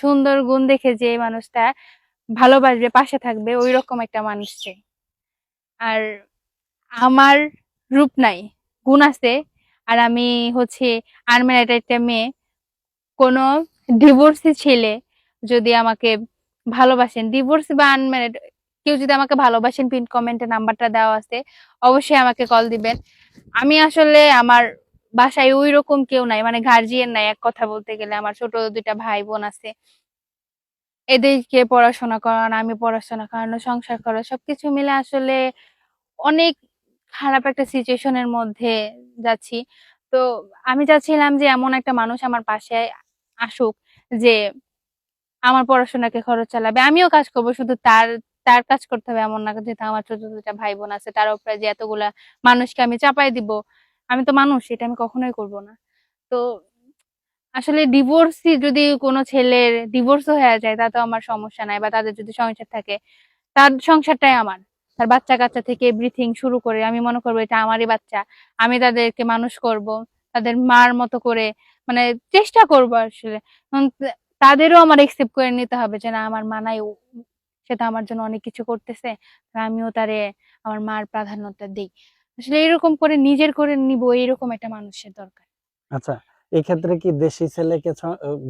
সুন্দর গুণ দেখে যে মানুষটা ভালোবাসবে, পাশে থাকবে ওই রকম একটা মানুষ চাই আর আমার রূপ নাই, গুণ আছে। আর আমি হচ্ছে আনম্যারিড একটা মেয়ে। কোনো ডিভোর্সি ছেলে যদি আমাকে ভালোবাসেন ডিভোর্স বা আনম্যারিড কেউ যদি আমাকে ভালোবাসেন পিন কমেন্টে নাম্বারটা দেওয়া আছে, অবশ্যই আমাকে কল দিবেন। আমি আসলে আমার বাসায় ওই রকম কেউ নাই মানে গার্জিয়ান নাই এক কথা বলতে গেলে। আমার ছোট দুইটা ভাই বোন আছে। এদেরকে পড়াশোনা করানো, আমি পড়াশোনা করানো, সংসার করা, সবকিছু মিলে আসলে অনেক খারাপ একটা সিচুয়েশনের মধ্যে যাচ্ছি। তো আমি চাচ্ছিলাম যে এমন একটা মানুষ আমার পাশে আসুক যে আমার পড়াশোনাকে খরচ চালাবে। আমিও কাজ করব, শুধু তার তার কাজ করতে হবে এমন না যেহেতু আমার ছোট দুটা ভাই বোন আছে তার উপরে যে এতগুলা মানুষকে আমি চাপাই দিব। আমি তো মানুষ, এটা আমি কখনোই করব না। তো আসলে ডিভোর্সই যদি কোনো ছেলের ডিভোর্স হয়ে যায় তা তো আমার সমস্যা নাই বা তাদের যদি সংসার থাকে, তার সংসারটাই আমার। তার বাচ্চা কাচ্চা থেকে এভরিথিং শুরু করে আমি মনে করব এটা আমারই বাচ্চা, আমি তাদেরকে মানুষ করব, তাদের মার মতো করে মানে চেষ্টা করব আসলে। তাদেরও আমার একসেপ্ট করে নিতে হবে যে, না, আমার মানাই সেটা আমার জন্য অনেক কিছু করতেছে আমিও তারে, আমার মার প্রাধান্যতা দিই। আসলে এরকম করে নিজের করে নিব এরকম একটা মানুষের দরকার। আচ্ছা এই ক্ষেত্রে কি দেশি ছেলেকে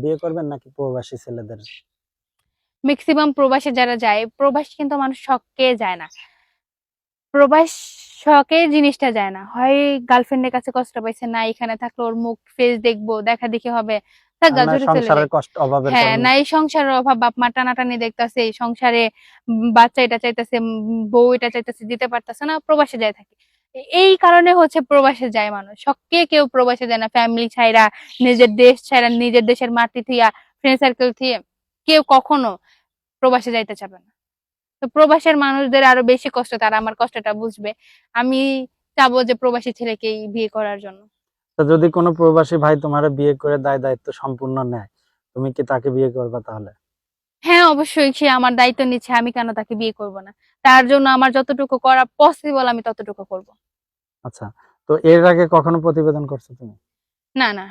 বিয়ে করবেন নাকি প্রবাসী ছেলেদের? ম্যাক্সিমাম প্রবাসে যারা যায় প্রবাসী কিন্তু মানুষ শখকে যায় না। প্রবাস শখে জিনিসটা যায় না। হয় গার্লফ্রেন্ডের কাছে কষ্ট পাইছে না এখানে থাকলে ওর মুখ ফেস দেখব দেখা দেখি হবে। হ্যাঁ না এই সংসারের অভাব বাপ মা টানাটানি দেখতেছে সংসারে বাচ্চা এটা চাইতেছে বউ এটা চাইতেছে দিতে পারতেছে না প্রবাসে যায় থাকে। এই কারণে হচ্ছে প্রবাসে যায় মানুষ। শখকে কেউ প্রবাসে যায় না। ফ্যামিলি ছাইরা নিজের দেশ ছাইরা নিজের দেশের মাটি থিয়া ফ্রেন্ড সার্কেল থিয়ে কেউ কখনো প্রবাসে যাইতে চাবে না। তো প্রবাসের মানুষদের আরও বেশি কষ্ট, তারা আমার কষ্টটা বুঝবে। আমি চাবো যে প্রবাসী ছেলেকেই বিয়ে করার জন্য। তো যদি কোনো প্রবাসী ভাই তোমার বিয়ে করে দায় দায়িত্ব সম্পূর্ণ নেয়, তুমি কি তাকে বিয়ে করবে তাহলে? হ্যাঁ অবশ্যই সে আমার দায়িত্ব নিচ্ছে আমি কেন তাকে বিয়ে করব না? তার জন্য আমার যতটুকু করা পসিবল আমি ততটুকু করব। আচ্ছা তো এর আগে কখনো প্রতিবেদন করছ তুমি? না না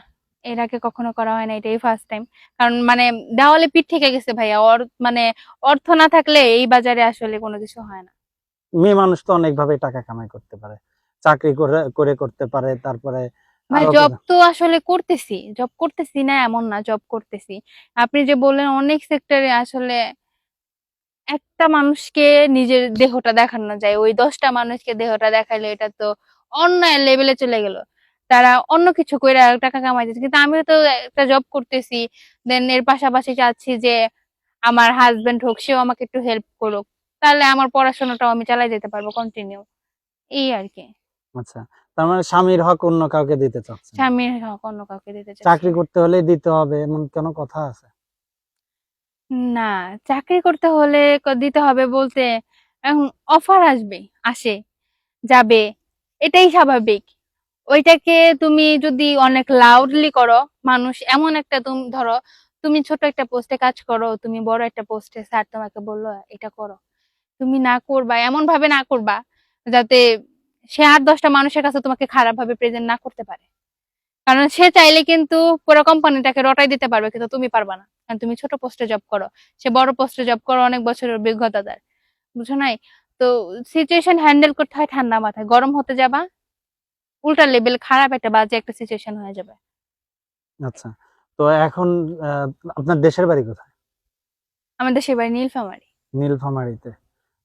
এর আগে কখনো করা হয় না এটাই ফার্স্ট টাইম কারণ মানে দেওয়ালে পিঠ থেকে গেছে ভাইয়া অর মানে অর্থ না থাকলে এই বাজারে আসলে কোনো কিছু হয় না। মেয়ে মানুষ তো অনেক ভাবে টাকা কামাই করতে পারে চাকরি করে করে করতে পারে তারপরে ভাই জব তো আসলে করতেছি জব করতেছি না এমন না জব করতেছি। আপনি যে বললেন অনেক সেক্টরে আসলে একটা মানুষকে নিজের দেহটা দেখানো যায় ওই দশটা মানুষকে দেহটা দেখাইলে এটা তো অন্য লেভেলে চলে গেল। তারা অন্য কিছু করে টাকা কামাইতেছে কিন্তু আমিও তো একটা জব করতেছি দেন এর পাশাপাশি চাচ্ছি যে আমার হাজবেন্ড হোক সেও আমাকে একটু হেল্প করুক। তাহলে আমার পড়াশোনাটাও আমি চালাই যেতে পারব কন্টিনিউ এই আর কি। আচ্ছা। তার মানে স্বামীর হক অন্য কাউকে দিতে চাচ্ছে স্বামীর হক অন্য কাউকে দিতে চাচ্ছি চাকরি করতে হলে দিতে হবে এমন কোন কথা আছে? না চাকরি করতে হলে দিতে হবে বলতে অফার আসবে আসে যাবে এটাই স্বাভাবিক। ওইটাকে তুমি যদি অনেক লাউডলি করো মানুষ এমন একটা তুমি ধরো তুমি ছোট একটা পোস্টে কাজ করো তুমি বড় একটা পোস্টে স্যার তোমাকে বলল এটা করো। তুমি না করবা এমন ভাবে না করবা যাতে সে আট দশটা মানুষের কাছে তোমাকে খারাপ ভাবে প্রেজেন্ট না করতে পারে। কারণ সে চাইলে কিন্তু পুরো কোম্পানিটাকে রটাই দিতে পারবে কিন্তু তুমি পারবা না। কারণ তুমি ছোট পোস্টে জব করো। সে বড় পোস্টে জব করো অনেক বছরের অভিজ্ঞতা তার। বুঝো নাই? তো সিচুয়েশন হ্যান্ডেল করতে হয় ঠান্ডা মাথায়। গরম হতে যাবা উল্টা লেভেল খারাপ একটা বাজে একটা সিচুয়েশন হয়ে যাবে। আচ্ছা। তো এখন আপনার দেশের বাড়ি কোথায়? আমাদের দেশের বাড়ি নীলফামারি। নীলফামারীতে।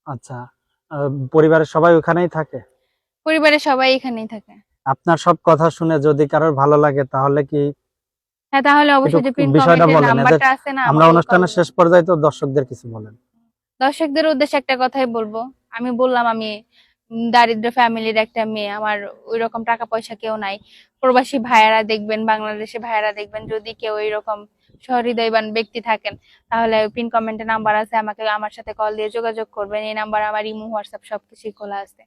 আচ্ছা। পরিবারের সবাই ওখানেই থাকে? পরিবারের সবাই এখানেই থাকে। আপনার সব কথা শুনে যদি কারোর ভালো লাগে তাহলে কি হ্যাঁ তাহলে অবশ্যই বিষয়টা বলেন, নাম্বারটা আছে না আমরা অনুষ্ঠানের শেষ পর্যায়ে তো দর্শকদের কিছু বলেন। দর্শকদের উদ্দেশ্যে একটা কথাই বলব। আমি বললাম আমি দারিদ্র ফ্যামিলির একটা মেয়ে আমার ওই রকম টাকা পয়সা কেউ নাই। প্রবাসী ভাইয়ারা দেখবেন বাংলাদেশি ভাইয়ারা দেখবেন যদি কেউ এরকম সহৃদয়বান ব্যক্তি থাকেন তাহলে পিন কমেন্টে নাম্বার আছে আমাকে আমার সাথে কল দিয়ে যোগাযোগ করবেন। এই নাম্বার আমার ইমো হোয়াটসঅ্যাপ সবকিছুই খোলা আছে।